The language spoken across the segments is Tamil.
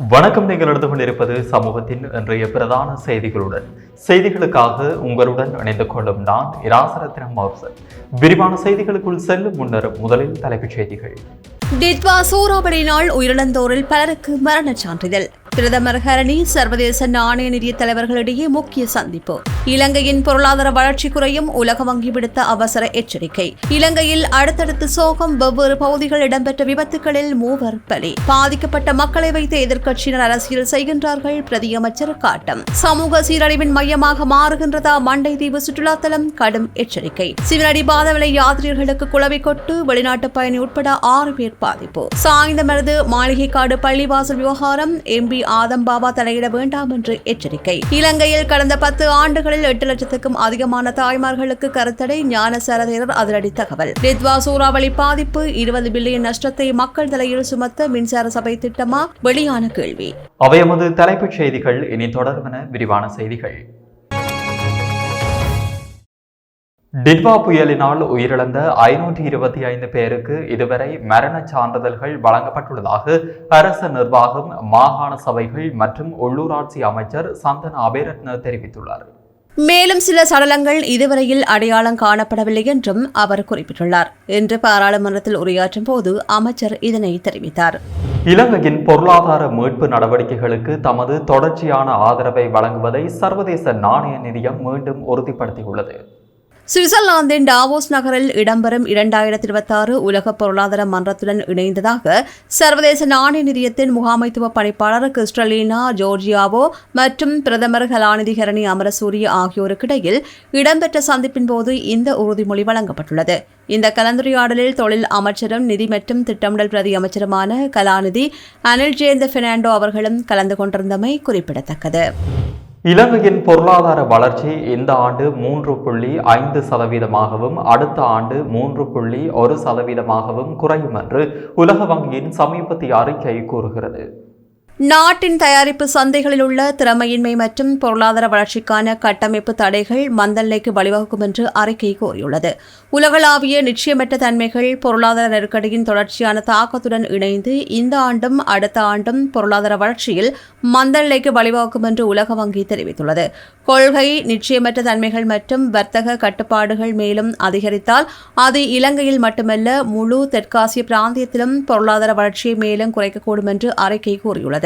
வணக்கம். நீங்கள் எடுத்துக் கொண்டிருப்பது சமூகத்தின் இன்றைய பிரதான செய்திகளுடன். செய்திகளுக்காக உங்களுடன் இணைந்து கொள்ளும் நான் இராசரத்னம் மௌசன் விரிவான செய்திகளுக்குள் செல்லும் முன்னர் முதலில் தலைப்புச் செய்திகள். டிட்வா சூறாவளியினால் உயிரிழந்தோரில் பலருக்கு மரணச் சான்றிதழ். பிரதமர் ஹரணி சர்வதேச நாணய நிதிய தலைவர்களிடையே முக்கிய சந்திப்பு. இலங்கையின் பொருளாதார வளர்ச்சி குறையும் உலக வங்கி விடுத்த அவசர எச்சரிக்கை. இலங்கையில் அடுத்தடுத்து சோகம் வெவ்வேறு பகுதிகள் இடம்பெற்ற விபத்துகளில் மூவர் பலி. பாதிக்கப்பட்ட மக்களை வைத்து எதிர்க்கட்சியினர் அரசியல் செய்கின்றார்கள் பிரதியமைச்சர் காட்டம். சமூக சீரழிவின் மையமாக மாறுகின்றதா மண்டை தீவு சுற்றுலாத்தலம்? கடும் எச்சரிக்கை. சிவனடி பாதவிலை யாத்ரீகர்களுக்கு குளவை கொட்டு வெளிநாட்டு பயணி உட்பட ஆறு பேர் பாதிப்பு. சாய்ந்தமருது மாளிகைக்காடு பள்ளிவாசல் விவகாரம் எம்பி ஆதம்பாபா தலையிட வேண்டாம் என்று எச்சரிக்கை. இலங்கையில் கடந்த பத்து ஆண்டுகளில் எட்டு லட்சத்துக்கும் அதிகமான தாய்மார்களுக்கு கருத்தடை ஞானசார தேரர் அதிரடி தகவல். ரித்வா சூறாவளி பாதிப்பு இருபது பில்லியன் நஷ்டத்தை மக்கள் தலையில் சுமத்த மின்சார சபை திட்டமா? வெளியான கேள்வி. அவை தலைப்புச் செய்திகள் இனி தொடர்வன விரிவான செய்திகள். டிட்வா புயலினால் உயிரிழந்த ஐநூற்றி இருபத்தி ஐந்து பேருக்கு இதுவரை மரணச் சான்றிதழ்கள் வழங்கப்பட்டுள்ளதாக அரசு நிர்வாகம் மாகாண சபைகள் மற்றும் உள்ளூராட்சி அமைச்சர் சந்தன அபேரத்ன தெரிவித்துள்ளார். மேலும் சில சடலங்கள் இதுவரையில் அடையாளம் காணப்படவில்லை என்றும் அவர் குறிப்பிட்டுள்ளார். இன்று பாராளுமன்றத்தில் உரையாற்றும் போது அமைச்சர் இதனை தெரிவித்தார். இலங்கையின் பொருளாதார மீட்பு நடவடிக்கைகளுக்கு தமது தொடர்ச்சியான ஆதரவை வழங்குவதை சர்வதேச நாணய நிதியம் மீண்டும் உறுதிப்படுத்தியுள்ளது. சுவிட்சர்லாந்தின் டாவோஸ் நகரில் இடம்பெறும் இரண்டாயிரத்தி இருபத்தாறு உலக பொருளாதார மன்றத்துடன் இணைந்ததாக சர்வதேச நாணய நிதியத்தின் முகாமைத்துவ பணிப்பாளர் கிறிஸ்டலீனா ஜோர்ஜியாவோ மற்றும் பிரதமர் கலாநிதி ஹரணி அமரசூரிய ஆகியோருக்கிடையில் இடம்பெற்ற சந்திப்பின் போது இந்த உறுதிமொழி வழங்கப்பட்டுள்ளது. இந்த கலந்துரையாடலில் தொழில் அமைச்சரும் நிதி மற்றும் திட்டமிடல் பிரதி அமைச்சருமான கலாநிதி அனில் ஜேந்த பெர்னாண்டோ அவர்களும் கலந்து கொண்டிருந்தமை குறிப்பிடத்தக்கது. இலங்கையின் பொருளாதார வளர்ச்சி இந்த ஆண்டு மூன்று புள்ளி ஐந்து சதவீதமாகவும் அடுத்த ஆண்டு மூன்று புள்ளி ஒரு சதவீதமாகவும் குறையும் என்று உலக வங்கியின் சமீபத்திய அறிக்கை கூறுகிறது. நாட்டின் தயாரிப்பு சந்தைகளில் உள்ள திறமையின்மை மற்றும் பொருளாதார வளர்ச்சிக்கான கட்டமைப்பு தடைகள் மந்தநிலைக்கு வழிவகுக்கும் என்று அறிக்கை கூறியுள்ளது. உலகளாவிய நிச்சயமற்ற தன்மைகள் பொருளாதார நெருக்கடியின் தொடர்ச்சியான தாக்கத்துடன் இணைந்து இந்த ஆண்டும் அடுத்த ஆண்டும் பொருளாதார வளர்ச்சியில் மந்தநிலைக்கு வழிவகுக்கும் என்று உலக வங்கி தெரிவித்துள்ளது. கொள்கை நிச்சயமற்ற தன்மைகள் மற்றும் வர்த்தக கட்டுப்பாடுகள் மேலும் அதிகரித்தால் அது இலங்கையில் மட்டுமல்ல முழு தெற்காசிய பிராந்தியத்திலும் பொருளாதார வளர்ச்சியை மேலும் குறைக்கக்கூடும் என்று அறிக்கை கூறியுள்ளது.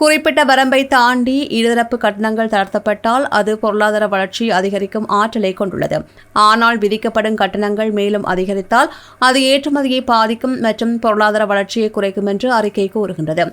குறிப்பிட்ட வரம்பை தாண்டி இருதரப்பு கட்டணங்கள் தளர்த்தப்பட்டால் அது பொருளாதார வளர்ச்சி அதிகரிக்கும் ஆற்றலை கொண்டுள்ளது. ஆனால் விதிக்கப்படும் கட்டணங்கள் மேலும் அதிகரித்தால் அது ஏற்றுமதியை பாதிக்கும் மற்றும் பொருளாதார வளர்ச்சியை குறைக்கும் என்று அறிக்கை கூறுகின்றது.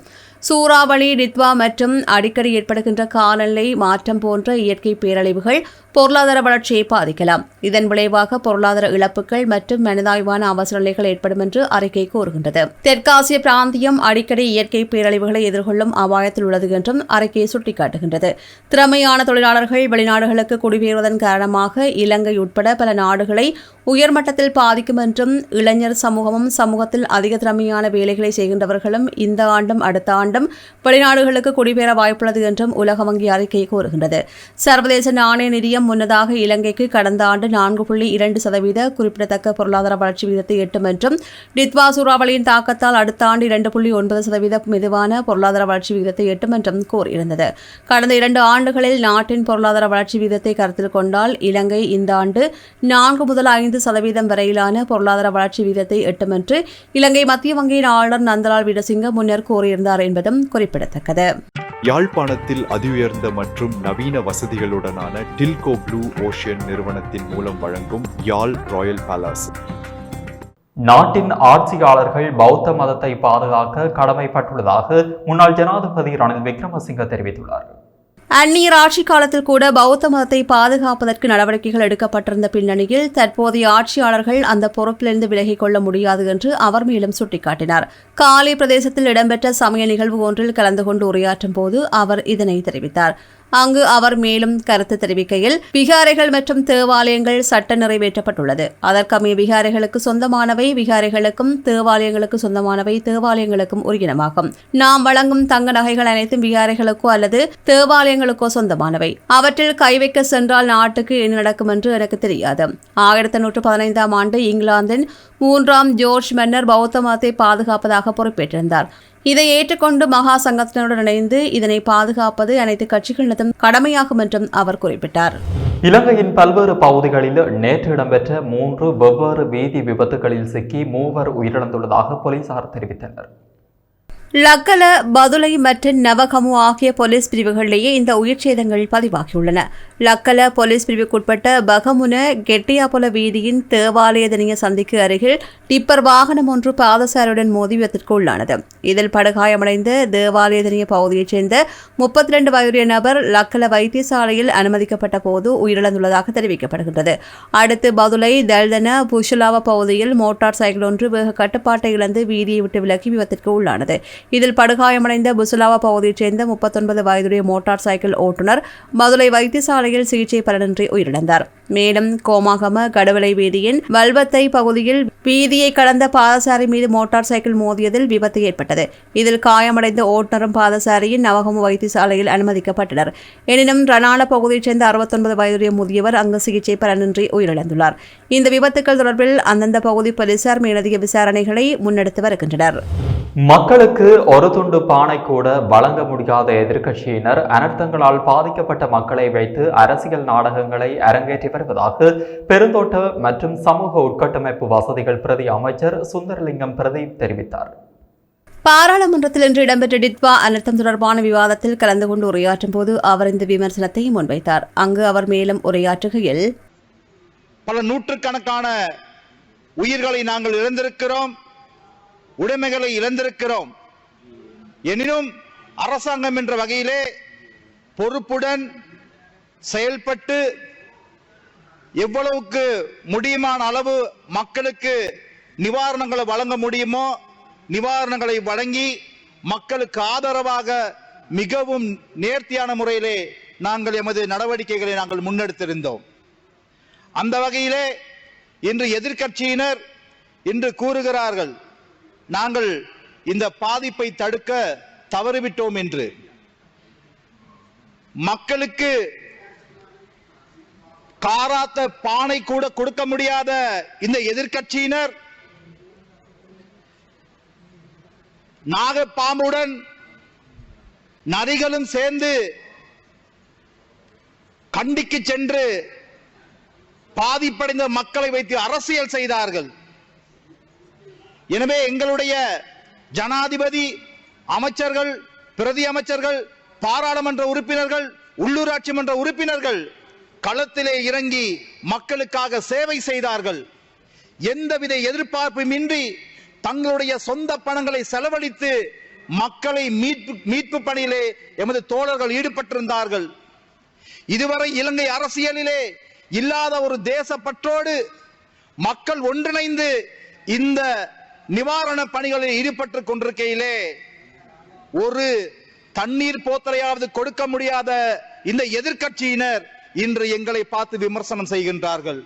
சூறாவளி டித்வா மற்றும் அடிக்கடி ஏற்படுகின்ற காலநிலை மாற்றம் போன்ற இயற்கை பேரழிவுகள் பொருளாதார வளர்ச்சியை பாதிக்கலாம். இதன் விளைவாக பொருளாதார இழப்புகள் மற்றும் மனிதாய்வான அவசர நிலைகள் ஏற்படும் என்று அறிக்கை கூறுகின்றது. தெற்காசிய பிராந்தியம் அடிக்கடி இயற்கை பேரழிவுகளை எதிர்கொள்ளும் அபாயத்தில் உள்ளது என்றும் அறிக்கை சுட்டிக்காட்டுகின்றது. திறமையான தொழிலாளர்கள் வெளிநாடுகளுக்கு குடிபெயர்வதன் காரணமாக இலங்கை உட்பட பல நாடுகளை உயர்மட்டத்தில் பாதிக்கும் என்றும் இளைஞர் சமூகமும் சமூகத்தில் அதிக திறமையான வேலைகளை செய்கின்றவர்களும் இந்த ஆண்டும் அடுத்த ஆண்டும் வெளிநாடுகளுக்கு குடிபெற வாய்ப்புள்ளது என்றும் உலக வங்கி அறிக்கை கூறுகின்றது. சர்வதேச நாணய நிதியம் முன்னதாக இலங்கைக்கு கடந்த ஆண்டு நான்கு புள்ளி இரண்டு சதவீத குறிப்பிடத்தக்க பொருளாதார வளர்ச்சி வீதத்தை எட்டும் என்றும் டித்வா சூறாவளியின் தாக்கத்தால் அடுத்த ஆண்டு இரண்டு புள்ளி ஒன்பது சதவீத மெதுவான பொருளாதார வளர்ச்சி விகிதத்தை எட்டும் என்றும் கூறியிருந்தது. கடந்த இரண்டு ஆண்டுகளில் நாட்டின் பொருளாதார வளர்ச்சி விகிதத்தை கருத்தில் கொண்டால் இலங்கை இந்த ஆண்டு நான்கு முதல் ஐந்து சதவீதம் வரையிலான பொருளாதார வளர்ச்சி விகிதத்தை எட்டும் என்று இலங்கை மத்திய வங்கியின் ஆளுநர் நந்தலால் வீரசிங்க முன்னர் கூறியிருந்தார் என்பதும் குறிப்பிடத்தக்கது. யாழ்ப்பாணத்தில் அதிஉயர்ந்த மற்றும் நவீன வசதிகளுடனான டில்கோ ப்ளூ ஓஷியன் நிறுவனத்தின் மூலம் வழங்கும் யாழ் ராயல் பேலஸ். நாட்டின் ஆட்சியாளர்கள் பௌத்த மதத்தை பாதுகாக்க கடமைப்பட்டுள்ளதாக முன்னாள் ஜனாதிபதி ரணில் விக்ரமசிங்க தெரிவித்துள்ளார். அந்நியர் ஆட்சி காலத்தில் கூட பௌத்த மதத்தை பாதுகாப்பதற்கு நடவடிக்கைகள் எடுக்கப்பட்டிருந்த பின்னணியில் தற்போதைய ஆட்சியாளர்கள் அந்த பொறுப்பிலிருந்து விலகிக் கொள்ள முடியாது என்று அவர் மேலும் சுட்டிக்காட்டினார். காலி பிரதேசத்தில் இடம்பெற்ற சமய நிகழ்வு ஒன்றில் கலந்து கொண்டு உரையாற்றும் போது அவர் இதனை தெரிவித்தார். அங்கு அவர் மேலும் கருத்து தெரிவிக்கையில் விகாரைகள் மற்றும் தேவாலயங்கள் சட்ட நிறைவேற்றப்பட்டுள்ளது. அதற்கமைய விகாரைகளுக்கு சொந்தமானவை விகாரைகளுக்கும் தேவாலயங்களுக்கு சொந்தமானவை தேவாலயங்களுக்கும் உரியனமாகும் நாம் வழங்கும் தங்க நகைகள் அனைத்தும் விகாரைகளுக்கோ அல்லது தேவாலயங்களுக்கோ சொந்தமானவை. அவற்றில் கை வைக்க சென்றால் நாட்டுக்கு என்ன நடக்கும் என்று எனக்கு தெரியாது. ஆயிரத்தி நூற்று பதினைந்தாம் ஆண்டு இங்கிலாந்தின் மூன்றாம் ஜோர்ஜ் மன்னர் பௌத்த மதத்தை பாதுகாப்பதாக பொறுப்பேற்றிருந்தார். இதை ஏற்றுக்கொண்டு மகா சங்கத்தினருடன் இணைந்து இதனை பாதுகாப்பது அனைத்து கட்சிகளினதும் கடமையாகும் என்றும் அவர் குறிப்பிட்டார். இலங்கையின் பல்வேறு பகுதிகளில் நேற்று இடம்பெற்ற மூன்று வெவ்வேறு வீதி விபத்துகளில் சிக்கி மூவர் உயிரிழந்துள்ளதாக போலீசார் தெரிவித்தனர். லக்கல பதுளை மற்றும் நவகமு ஆகிய போலீஸ் பிரிவுகளிலேயே இந்த உயிர் சேதங்கள் பதிவாகியுள்ளன. லக்கல போலீஸ் பிரிவுக்குட்பட்ட பகமுன கெட்டியாபுல வீதியின் தேவாலயதனிய சந்திக்கு அருகில் டிப்பர் வாகனம் ஒன்று பாதசாரியுடன் மோதி விபத்திற்கு உள்ளானது. இதில் படுகாயமடைந்த தேவாலயதனிய பகுதியைச் சேர்ந்த முப்பத்தி ரெண்டு வயதுடைய நபர் லக்கல வைத்தியசாலையில் அனுமதிக்கப்பட்ட போது உயிரிழந்துள்ளதாக தெரிவிக்கப்படுகின்றது. அடுத்து பதுளை தல்தன புஷலாவ பகுதியில் மோட்டார் சைக்கிள் ஒன்று வேக கட்டுப்பாட்டை இழந்து வீதியை விட்டு விலகி விபத்திற்கு உள்ளானது. இதில் படுகாயமடைந்த புசுலாவா பகுதியைச் சேர்ந்த முப்பத்தொன்பது வயதுடைய மோட்டார் சைக்கிள் ஓட்டுநர் மதுரை வைத்தியசாலையில் சிகிச்சை பலனின்றி உயிரிழந்தார். மேலும் கோமாகம கடவுளை வீதியின் வல்வத்தை பகுதியில் வீதியை கடந்த பாதசாரி மீது மோட்டார் சைக்கிள் மோதியதில் விபத்து ஏற்பட்டது. இதில் காயமடைந்த ஓட்டுநரும் பாதசாரியின் நவகம வைத்தியசாலையில் அனுமதிக்கப்பட்டனர். எனினும் ரணால பகுதியைச் சேர்ந்த அறுபத்தொன்பது வயதுடைய முதியவர் அங்கு சிகிச்சை பலனின்றி உயிரிழந்துள்ளார். இந்த விபத்துக்கள் தொடர்பில் அந்தந்த பகுதி போலீசார் மேலதிக விசாரணைகளை முன்னெடுத்து வருகின்றனர். மக்களுக்கு ஒரு துண்டு பானை கூட வழங்க முடியாத எதிர்க்கட்சியினர் அனர்த்தங்களால் பாதிக்கப்பட்ட மக்களை வைத்து அரசியல் நாடகங்களை அரங்கேற்றி வருவதாக பெருந்தோட்ட மற்றும் சமூக உட்கட்டமைப்பு வசதிகள் பிரதி அமைச்சர் சுந்தரலிங்கம் பிரதீப் தெரிவித்தார். பாராளுமன்றத்தில் இன்று இடம்பெற்ற டிட்வா அனர்த்தம் தொடர்பான விவாதத்தில் கலந்து கொண்டு உரையாற்றும் போது அவர் இந்த விமர்சனத்தை முன்வைத்தார். அங்கு அவர் மேலும் உரையாற்றுகையில் பல நூற்றுக்கணக்கான உயிர்களை நாங்கள் இழந்திருக்கிறோம் உடைமைகளை இழந்திருக்கிறோம். எனினும் அரசாங்கம் என்ற வகையிலே பொறுப்புடன் செயல்பட்டு எவ்வளவுக்கு முடியுமான அளவு மக்களுக்கு நிவாரணங்களை வழங்க முடியுமோ நிவாரணங்களை வழங்கி மக்களுக்கு ஆதரவாக மிகவும் நேர்த்தியான முறையிலே நாங்கள் எமது நடவடிக்கைகளை நாங்கள் முன்னெடுத்திருந்தோம். அந்த வகையிலே இன்று எதிர்க்கட்சியினர் இன்று கூறுகிறார்கள் நாங்கள் இந்த பாதிப்பை தடுக்க தவறிவிட்டோம் என்று. மக்களுக்கு காராத்த பானை கூட கொடுக்க முடியாத இந்த எதிர்கட்சியினர் நாகப்பாம்புடன் நரிகளும் சேர்ந்து கண்டிக்கு சென்று பாதிப்படைந்த மக்களை வைத்து அரசியல் செய்தார்கள். எனவே எங்களுடைய ஜனாதிபதி அமைச்சர்கள் பிரதி அமைச்சர்கள் பாராளுமன்ற உறுப்பினர்கள் உள்ளூராட்சி மன்ற உறுப்பினர்கள் களத்திலே இறங்கி மக்களுக்காக சேவை செய்தார்கள். எந்தவித எதிர்பார்ப்புமின்றி தங்களுடைய சொந்த பணங்களை செலவழித்து மக்களை மீட்பு மீட்பு பணியிலே எமது தோழர்கள் ஈடுபட்டிருந்தார்கள். இதுவரை இலங்கை அரசியலிலே இல்லாத ஒரு தேசப்பற்றோடு மக்கள் ஒன்றிணைந்து இந்த நிவாரண பணிகளில் ஈடுபட்டுக் கொண்டிருக்கையிலே ஒரு தண்ணீர் போத்தலையாவது கொடுக்க முடியாத இந்த எதிர்கட்சியினர் இன்று எங்களை பார்த்து விமர்சனம் செய்கின்றார்கள்.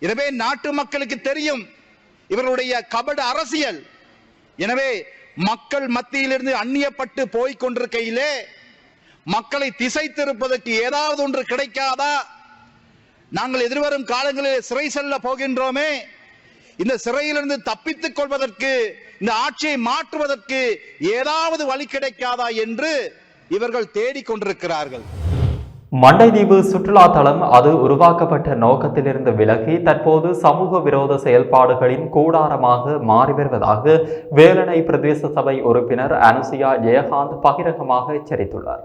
எனவே நாட்டு மக்களுக்கு தெரியும் இவர்களுடைய கபட அரசியல். எனவே மக்கள் மத்தியிலிருந்து அந்நியப்பட்டு போய்க் கொண்டிருக்கையிலே மக்களை திசை திருப்பதற்கு ஏதாவது ஒன்று கிடைக்காதா? நாங்கள் எதிர்வரும் காலங்களில் சிறை செல்ல போகின்றோமே. இந்த சிறையிலிருந்து தப்பித்துக் கொள்வதற்கு இந்த ஆட்சியை மாற்றுவதற்கு ஏதாவது வழி கிடைக்காதா என்று இவர்கள் தேடிக் கொண்டிருக்கிறார்கள். மண்டைதீவு சுற்றுலா தளம் அது உருவாக்கப்பட்ட நோக்கத்திலிருந்து விலகி தற்போது சமூக விரோத செயல்பாடுகளின் கூடாரமாக மாறி வருவதாக வேலனை பிரதேச சபை உறுப்பினர் அனுசியா ஜெயகாந்த் பகிரங்கமாக எச்சரித்துள்ளார்.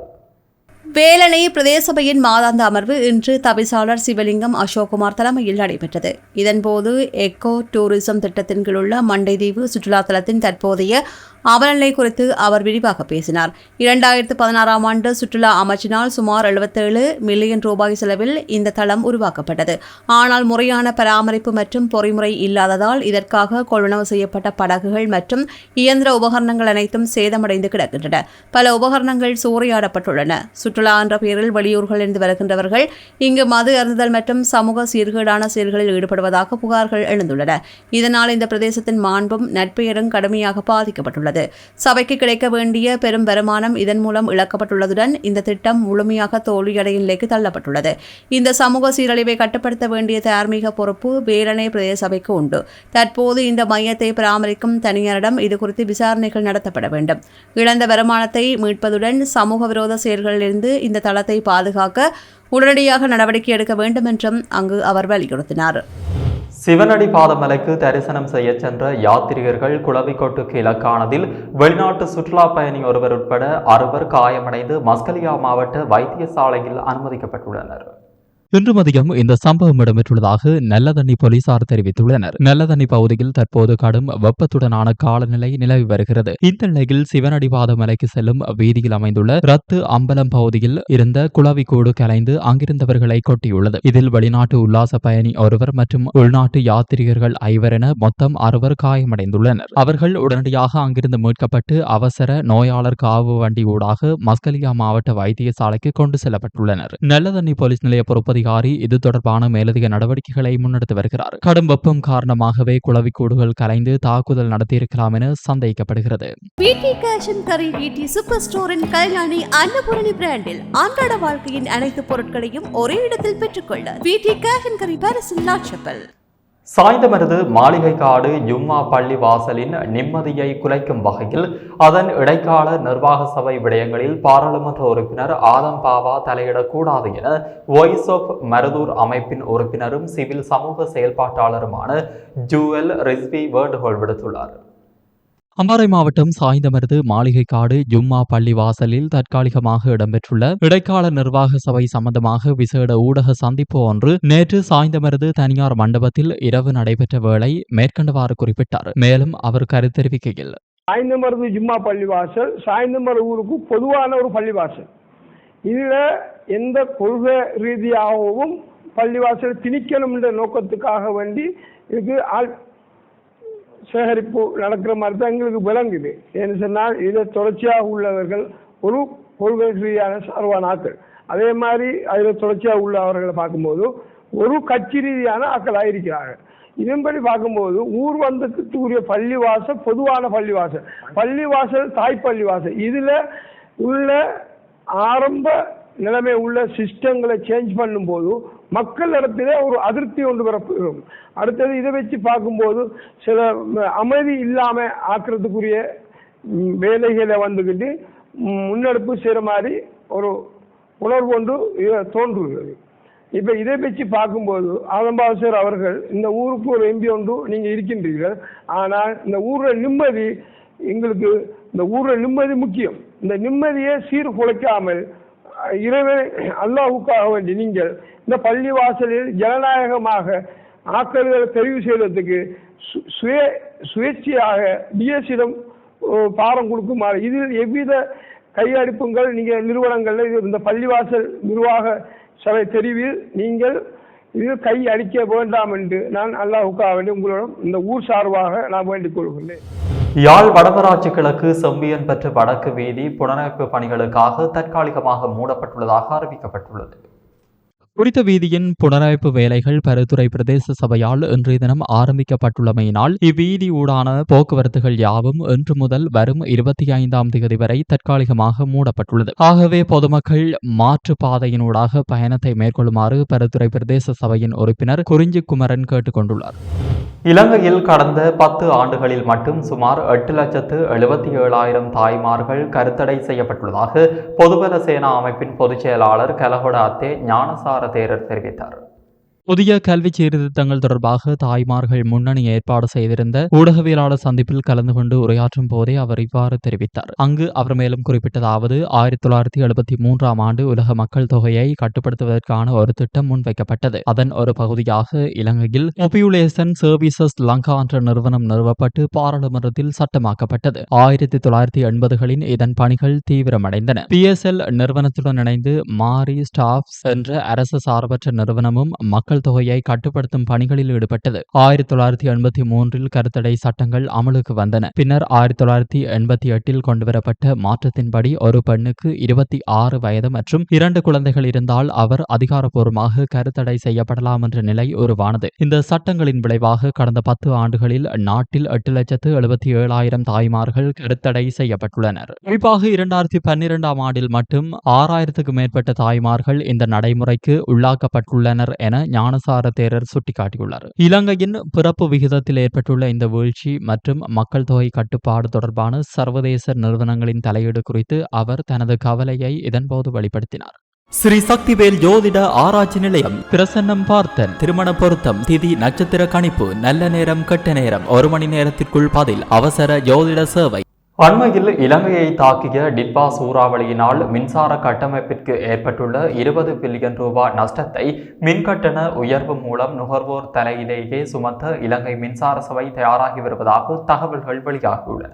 வேலணை பிரதேசபையின் மாதாந்த அமர்வு இன்று தவிசாளர் சிவலிங்கம் அசோக்குமார் தலைமையில் நடைபெற்றது. இதன்போது எக்கோ டூரிசம் திட்டத்தின் கீழுள்ள மண்டைதீவு சுற்றுலா தலத்தின் தற்போதைய அவலநிலை குறித்து அவர் விரிவாக பேசினார். இரண்டாயிரத்து பதினாறாம் ஆண்டு சுற்றுலா அமைச்சினால் சுமார் எழுபத்தேழு மில்லியன் ரூபாய் செலவில் இந்த தளம் உருவாக்கப்பட்டது. ஆனால் முறையான பராமரிப்பு மற்றும் பொறிமுறை இல்லாததால் இதற்காக கொள்வனவு செய்யப்பட்ட படகுகள் மற்றும் இயந்திர உபகரணங்கள் அனைத்தும் சேதமடைந்து கிடக்கின்றன. பல உபகரணங்கள் சூறையாடப்பட்டுள்ளன. சுற்றுலா என்ற பெயரில் வெளியூர்களிலிருந்து வருகின்றவர்கள் இங்கு மது அருந்துதல் மற்றும் சமூக சீர்கேடான செயல்களில் ஈடுபடுவதாக புகார்கள் எழுந்துள்ளன. இதனால் இந்த பிரதேசத்தின் மாண்பும் நட்பெயரும் கடுமையாக பாதிக்கப்பட்டுள்ளது. தெரிவிக்கப்பட்டுள்ளது சபைக்கு கிடைக்க வேண்டிய பெரும் வருமானம் இதன் மூலம் இழக்கப்பட்டுள்ளதுடன் இந்த திட்டம் முழுமையாக தோல்வியடையும் நிலைக்கு தள்ளப்பட்டுள்ளது. இந்த சமூக சீரழிவை கட்டுப்படுத்த வேண்டிய தார்மீக பொறுப்பு வேலனை பிரதேச சபைக்கு உண்டு. தற்போது இந்த மையத்தை பராமரிக்கும் தனியாரிடம் இதுகுறித்து விசாரணைகள் நடத்தப்பட வேண்டும். இழந்த வருமானத்தை மீட்பதுடன் சமூக விரோத செயல்களிலிருந்து இந்த தளத்தை பாதுகாக்க உடனடியாக நடவடிக்கை எடுக்க வேண்டும் என்றும் அங்கு அவர் வலியுறுத்தினார். சிவனடி பாதமலைக்கு தரிசனம் செய்ய சென்ற யாத்திரிகர்கள் குளவிக்கோட்டுக்கு இலக்கானதில் வெளிநாட்டு சுற்றுலா பயணி ஒருவர் உட்பட அறுவர் காயமடைந்து மஸ்கலியா மாவட்ட வைத்தியசாலையில் அனுமதிக்கப்பட்டுள்ளனர். இன்று மதியம் இந்த சம்பவம் இடம்பெற்றுள்ளதாக நல்லதண்ணி போலீசார் தெரிவித்துள்ளனர். நல்லதண்ணி பகுதியில் தற்போது கடும் வெப்பத்துடனான காலநிலை நிலவி வருகிறது. இந்த நிலையில் சிவனடிவாத மலைக்கு செல்லும் வீதியில் அமைந்துள்ள ரத்து அம்பலம் பகுதியில் இருந்த குளவிக்கூடு கலைந்து அங்கிருந்தவர்களை கொட்டியுள்ளது. இதில் வெளிநாட்டு உல்லாச பயணி ஒருவர் மற்றும் உள்நாட்டு யாத்திரிகர்கள் ஐவர் என மொத்தம் அறுவர் காயமடைந்துள்ளனர். அவர்கள் உடனடியாக அங்கிருந்து மீட்கப்பட்டு அவசர நோயாளர் காவு வண்டி ஊடாக மஸ்கலியா மாவட்ட வைத்தியசாலைக்கு கொண்டு செல்லப்பட்டுள்ளனர். நல்லதண்ணி போலீஸ் நிலைய அதிகாரி இது தொடர்பான மேலதிக நடவடிக்கைகளை முன்னெடுத்து வருகிறார். கடும் வெப்பம் காரணமாகவே குளவிக்கூடுகள் கலைந்து தாக்குதல் நடத்தியிருக்கலாம் என சந்தேகிக்கப்படுகிறது சூப்பர் ஸ்டோரின் கல்யாணி அன்னபூரணி பிராண்டில் அன்றாட வாழ்க்கையின் அனைத்து பொருட்களையும் ஒரே இடத்தில் பெற்றுக்கொள்ள பிடி கேஷன் கரி பாரிசின் சாய்ந்தமருது மாளிகை காடு யும்மா பள்ளி வாசலின் நிம்மதியை குலைக்கும் வகையில் அதன் இடைக்கால நிர்வாக சபை விடயங்களில் பாராளுமன்ற உறுப்பினர் ஆதம் பாவா தலையிடக்கூடாது என வாய்ஸ் ஆஃப் மருதூர் அமைப்பின் உறுப்பினரும் சிவில் சமூக செயல்பாட்டாளருமான ஜூவல் ரிஸ்வி வேண்டுகோள் விடுத்துள்ளார். அம்பாறை மாவட்டம் சாய்ந்தமருது மாளிகைக்காடு ஜும்மா பள்ளி வாசலில் தற்காலிகமாக இடம்பெற்றுள்ள இடைக்கால நிர்வாக சபை சம்பந்தமாக விசேட ஊடக சந்திப்பு ஒன்று நேற்று சாய்ந்தமருது தனியார் மண்டபத்தில் இரவு நடைபெற்ற வேளை மேற்கண்டவாறு குறிப்பிட்டார். மேலும் அவர் கருத்தெரிவிக்கையில் சாய்ந்தமருது ஜும்மா பள்ளிவாசல் சாய்ந்தமரு ஊருக்கு பொதுவான ஒரு பள்ளிவாசல் இதில் எந்த கொள்கை ரீதியாகவும் பள்ளிவாசல் திணிக்கணும் என்ற நோக்கத்துக்காக வேண்டி இது ஆள் சேகரிப்பு நடக்கிற மாதிரி தான் எங்களுக்கு விளங்குது. ஏன்னு சொன்னால் இதில் தொடர்ச்சியாக உள்ளவர்கள் ஒரு கொள்கை ரீதியான சார்பானாக்கள் அதே மாதிரி அதில் தொடர்ச்சியாக உள்ளவர்களை பார்க்கும்போது ஒரு கட்சி ரீதியான ஆக்களாக இருக்கிறார்கள் இதன்படி பார்க்கும்போது ஊர் வந்தத்துக்குரிய பள்ளிவாசல் பொதுவான பள்ளிவாசல். பள்ளிவாசல் தாய் பள்ளிவாசல். இதில் உள்ள ஆரம்ப நிலைமை உள்ள சிஸ்டங்களை சேஞ்ச் பண்ணும்போது மக்கள் இடத்திலே ஒரு அதிருப்தி ஒன்று பெறப்படும் அடுத்தது இதை வச்சு பார்க்கும்போது சில அமைதி இல்லாமல் ஆக்கிறதுக்குரிய வேலைகளை வந்துக்கிட்டு முன்னெடுப்பு செய்கிற மாதிரி ஒரு உணர்வு ஒன்று தோன்றுகிறது. இப்போ இதை வச்சு பார்க்கும்போது ஆதம்பாசர் அவர்கள் இந்த ஊருக்கு ஒரு எம்பி ஒன்று நீங்கள் இருக்கின்றீர்கள். ஆனால் இந்த ஊரில் நிம்மதி எங்களுக்கு இந்த ஊரில் நிம்மதி முக்கியம். இந்த நிம்மதியை சீர்குலைக்காமல் அஹ், இறைவன் அல்லாஹுக்காக வேண்டி நீங்கள் இந்த பள்ளி வாசலில் ஜனநாயகமாக ஆக்கல்களை தெரிவு செய்வதற்கு சு- சுய சுயேட்சையாக பிஎஸ்சியிடம் பாரம் கொடுக்குமாறு. இதில் எவ்வித கையடிப்புங்கள் நீங்கள் நிறுவனங்களில் இந்த பள்ளிவாசல் நிர்வாக சபை தெரிவில் நீங்கள் இது கை அடிக்க வேண்டாம் என்று நான் அல்லாஹுக்காக வேண்டி உங்களிடம் இந்த ஊர் சார்பாக நான் வேண்டிக் கொள்கிறேன் யாழ் வடமராட்சி கிழக்கு செம்பியன் பெற்ற வடக்கு வீதி புனரமைப்பு பணிகளுக்காக தற்காலிகமாக மூடப்பட்டுள்ளதாக அறிவிக்கப்பட்டுள்ளது. குறித்த வீதியின் புனரமைப்பு வேலைகள் பருத்துறை பிரதேச சபையால் இன்றைய தினம் ஆரம்பிக்கப்பட்டுள்ளமையினால் இவ்வீதி ஊடான போக்குவரத்துகள் யாவும் இன்று முதல் வரும் இருபத்தி ஐந்தாம் தேதி வரை தற்காலிகமாக மூடப்பட்டுள்ளது. ஆகவே பொதுமக்கள் மாற்று பாதையினூடாக பயணத்தை மேற்கொள்ளுமாறு பருத்துறை பிரதேச சபையின் உறுப்பினர் குறிஞ்சி குமரன் கேட்டுக்கொண்டுள்ளார். இலங்கையில் கடந்த பத்து ஆண்டுகளில் மட்டும் சுமார் எட்டு லட்சத்து எழுபத்தி ஏழாயிரம் தாய்மார்கள் கருத்தடை செய்யப்பட்டுள்ளதாக பொதுபல சேனா அமைப்பின் பொதுச் செயலாளர் கலகொட அத்தே ஞானசார தேரர் தெரிவித்தார். புதிய கல்வி சீர்திருத்தங்கள் தொடர்பாக தாய்மார்கள் முன்னணி ஏற்பாடு செய்திருந்த ஊடகவியலாளர் சந்திப்பில் கலந்து கொண்டு உரையாற்றும் போதே அவர் இவ்வாறு தெரிவித்தார். அங்கு அவர் மேலும் குறிப்பிட்டதாவது ஆயிரத்தி தொள்ளாயிரத்தி எழுபத்தி மூன்றாம் ஆண்டு உலக மக்கள் தொகையை கட்டுப்படுத்துவதற்கான ஒரு திட்டம் முன்வைக்கப்பட்டது. அதன் ஒரு பகுதியாக இலங்கையில் பாப்புலேஷன் சர்வீசஸ் லங்கா என்ற நிறுவனம் நிறுவப்பட்டு பாராளுமன்றத்தில் சட்டமாக்கப்பட்டது. ஆயிரத்தி தொள்ளாயிரத்தி எண்பதுகளின் இதன் பணிகள் தீவிரமடைந்தன. பி எஸ் எல் நிறுவனத்துடன் இணைந்து மாரி ஸ்டாஃப்ஸ் என்ற அரசு சார்பற்ற நிறுவனமும் மக்கள் மக்கள் தொகையை கட்டுப்படுத்தும் பணிகளில் ஈடுபட்டது. ஆயிரத்தி தொள்ளாயிரத்தி எண்பத்தி மூன்றில் கருத்தடை சட்டங்கள் அமலுக்கு வந்தன. பின்னர் ஆயிரத்தி தொள்ளாயிரத்தி எண்பத்தி எட்டில் கொண்டுவரப்பட்ட மாற்றத்தின்படி ஒரு பெண்ணுக்கு இருபத்தி ஆறு வயது மற்றும் இரண்டு குழந்தைகள் இருந்தால் அவர் அதிகாரப்பூர்வமாக கருத்தடை செய்யப்படலாம் என்ற நிலை உருவானது. இந்த சட்டங்களின் விளைவாக கடந்த பத்து ஆண்டுகளில் நாட்டில் எட்டு லட்சத்து எழுபத்தி ஏழாயிரம் தாய்மார்கள் கருத்தடை செய்யப்பட்டுள்ளனர். குறிப்பாக இரண்டாயிரத்தி பன்னிரெண்டாம் ஆண்டில் மட்டும் ஆறாயிரத்துக்கு மேற்பட்ட தாய்மார்கள் இந்த நடைமுறைக்கு உள்ளாக்கப்பட்டுள்ளனர் என ஞானசார தேரர் சுட்டிக்காட்டியுள்ளார். இலங்கையின் பிறப்பு விகிதத்தில் ஏற்பட்டுள்ள இந்த வீழ்ச்சி மற்றும் மக்கள் தொகை கட்டுப்பாடு தொடர்பான சர்வதேச நிறுவனங்களின் தலையீடு குறித்து அவர் தனது கவலையை இதன்போது வெளிப்படுத்தினார். ஸ்ரீ சக்திவேல் ஜோதிட ஆராய்ச்சி நிலையம் பிரசன்னம் பார்த்தன். திருமண பொருத்தம் திதி நட்சத்திர கணிப்பு நல்ல நேரம் கெட்ட நேரம் ஒரு மணி நேரத்திற்குள் பதில் அவசர ஜோதிட சேவை. அண்மையில் இலங்கையை தாக்கிய டிட்பா சூறாவளியினால் மின்சார கட்டமைப்பிற்கு ஏற்பட்டுள்ள இருபது பில்லியன் ரூபாய் நஷ்டத்தை மின்கட்டண உயர்வு மூலம் நுகர்வோர் தலையிலேயே சுமத்த இலங்கை மின்சார சபை தயாராகி வருவதாக தகவல்கள் வெளியாகியுள்ளன.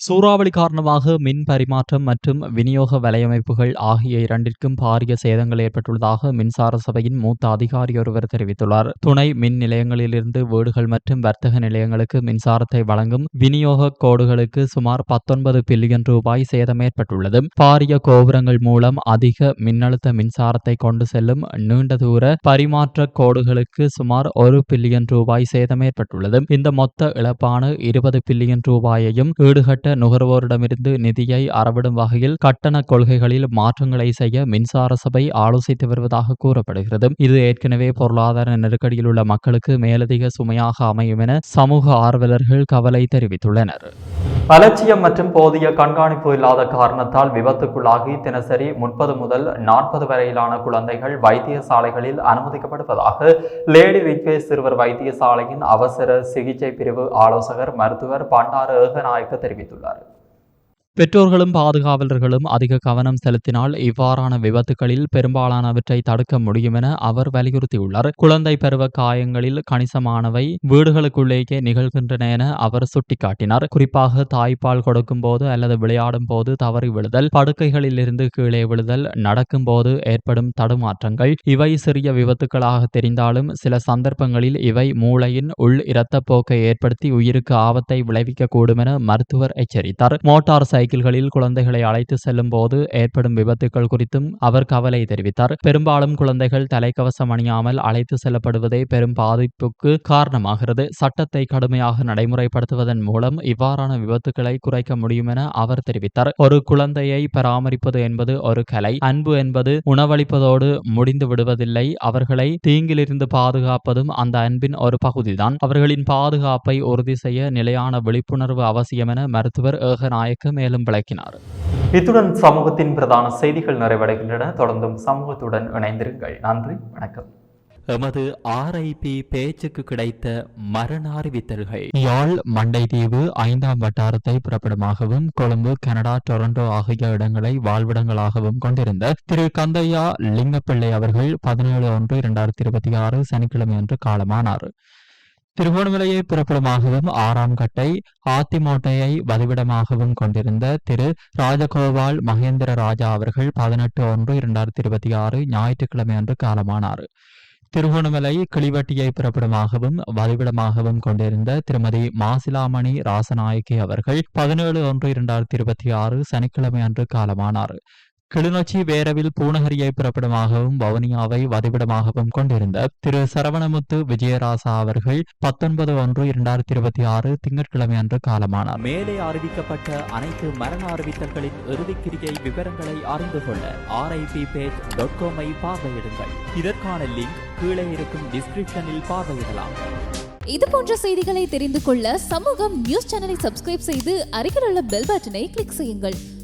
சூறாவளி காரணமாக மின் பரிமாற்றம் மற்றும் விநியோக வலையமைப்புகள் ஆகிய இரண்டிற்கும் பாரிய சேதங்கள் ஏற்பட்டுள்ளதாக மின்சார சபையின் மூத்த அதிகாரி ஒருவர் தெரிவித்துள்ளார். துணை மின் நிலையங்களிலிருந்து வீடுகள் மற்றும் வர்த்தக நிலையங்களுக்கு மின்சாரத்தை வழங்கும் விநியோக கோடுகளுக்கு சுமார் பத்தொன்பது பில்லியன் ரூபாய் சேதம் ஏற்பட்டுள்ளது. பாரிய கோபுரங்கள் மூலம் அதிக மின்னழுத்த மின்சாரத்தை கொண்டு செல்லும் நீண்ட தூர பரிமாற்ற கோடுகளுக்கு சுமார் ஒரு பில்லியன் ரூபாய் சேதம் ஏற்பட்டுள்ளது. இந்த மொத்த இழப்பான இருபது பில்லியன் ரூபாயையும் ஈடுகட்ட நுகர்வோரிடமிருந்து நிதியை அறவிடும் வகையில் கட்டண கொள்கைகளில் மாற்றங்களை செய்ய மின்சார சபை ஆலோசித்து வருவதாக கூறப்படுகிறது. இது ஏற்கனவே பொருளாதார நெருக்கடியில் உள்ள மக்களுக்கு மேலதிக சுமையாக அமையும் என சமூக ஆர்வலர்கள் கவலை தெரிவித்துள்ளனர். அலட்சியம் மற்றும் போதிய கண்காணிப்பு இல்லாத காரணத்தால் விபத்துக்குள்ளாகி தினசரி முப்பது முதல் நாற்பது வரையிலான குழந்தைகள் வைத்தியசாலைகளில் அனுமதிக்கப்படுவதாக லேடி ரிக்வே சிறுவர் வைத்தியசாலையின் அவசர சிகிச்சை பிரிவு ஆலோசகர் மருத்துவர் பண்டார ஏகநாயக்க தெரிவித்துள்ளார். பெற்றோர்களும் பாதுகாவலர்களும் அதிக கவனம் செலுத்தினால் இவ்வாறான விபத்துகளில் பெரும்பாலானவற்றை தடுக்க முடியும் என அவர் வலியுறுத்தியுள்ளார். குழந்தை பருவ காயங்களில் கணிசமானவை வீடுகளுக்குள்ளேயே நிகழ்கின்றன என அவர் சுட்டிக்காட்டினார். குறிப்பாக தாய்ப்பால் கொடுக்கும் போது அல்லது விளையாடும் போது தவறி விழுதல் படுக்கைகளில் இருந்து கீழே விழுதல் நடக்கும் போது ஏற்படும் தடுமாற்றங்கள். இவை சிறிய விபத்துக்களாக தெரிந்தாலும் சில சந்தர்ப்பங்களில் இவை மூளையின் உள் இரத்தப்போக்கை ஏற்படுத்தி உயிருக்கு ஆபத்தை விளைவிக்கக்கூடும் என மருத்துவர் எச்சரித்தார். மோட்டார் சைக்கிள்களில் குழந்தைகளை அழைத்து செல்லும் போது ஏற்படும் விபத்துக்கள் குறித்தும் அவர் கவலை தெரிவித்தார். பெரும்பாலும் குழந்தைகள் தலைக்கவசம் அணியாமல் அழைத்து செல்லப்படுவதே பெரும் பாதிப்புக்கு காரணமாகிறது. சட்டத்தை கடுமையாக நடைமுறைப்படுத்துவதன் மூலம் இவ்வாறான விபத்துக்களை குறைக்க முடியும் என அவர் தெரிவித்தார். ஒரு குழந்தையை பராமரிப்பது என்பது ஒரு கலை. அன்பு என்பது உணவளிப்பதோடு முடிந்து விடுவதில்லை. அவர்களை தீங்கிலிருந்து பாதுகாப்பதும் அந்த அன்பின் ஒரு பகுதிதான். அவர்களின் பாதுகாப்பை உறுதி செய்ய நிலையான விழிப்புணர்வு அவசியம் என மருத்துவர் ஏகநாயக்க மேலும் விளக்கினார். இத்துடன் சமூகத்தின் பிரதான செய்திகள் நிறைவடைகின்றன. தொடர்ந்தும் சமூகத்துடன் இணைந்திருங்கள். நன்றி வணக்கம். எமது ஆர்ஐபி பேச்சுக்கு கிடைத்த மரண அறிவித்தல்கள். யாழ் மண்டைதீவு ஐந்தாம் வட்டாரத்தை பிறப்பிடமாகவும் கொழும்பு கனடா டொரண்டோ ஆகிய இடங்களை வாழ்விடங்களாகவும் கொண்டிருந்த திரு கந்தையா லிங்கப்பிள்ளை அவர்கள் பதினேழு ஒன்று இரண்டாயிரத்தி இருபத்தி ஆறு சனிக்கிழமை அன்று காலமானார். திருகோணமலையை பிறப்பிடமாகவும் ஆறாம் கட்டை ஆத்திமோட்டையை வதிவிடமாகவும் கொண்டிருந்த திரு ராஜகோபால் மகேந்திர ராஜா அவர்கள் பதினெட்டு ஒன்று இரண்டாயிரத்தி இருபத்தி ஆறு ஞாயிற்றுக்கிழமை அன்று காலமானார். திருகோணமலை கிளிவட்டியை பிறப்பிடமாகவும் வதிவிடமாகவும் கொண்டிருந்த திருமதி மாசிலாமணி ராசநாயக்கி அவர்கள் பதினேழு ஒன்று இரண்டாயிரத்தி இருபத்தி ஆறு சனிக்கிழமை அன்று காலமானார். கிளிநொச்சி வேரவில் பூனகரியை பிறப்பிடமாகவும் வவுனியாவை வதிவிடமாகவும் கொண்டிருந்த திரு. சரவணமுத்து விஜயராசா அவர்கள் பத்தொன்பது ஒன்று இரண்டாயிரத்தி இருபத்தி ஆறு திங்கட்கிழமை அன்று காலமானார். மேலே அறிவிக்கப்பட்ட அனைத்து மரண அறிவித்தல்களின் இறுதிக்கிரியை விவரங்களை அறிந்து கொள்ள ஆர்ஐபி பேஜ் டாட் காமை பார்வையிடுங்கள். இதற்கான லிங்க் கீழே இருக்கும் டிஸ்கிரிப்ஷனில் பார்வையிடலாம். இது போன்ற செய்திகளை தெரிந்து கொள்ள சமூகம் நியூஸ் சேனலை சப்ஸ்கிரைப் செய்து அருகில் உள்ள பெல் பட்டனை கிளிக் செய்யுங்கள்.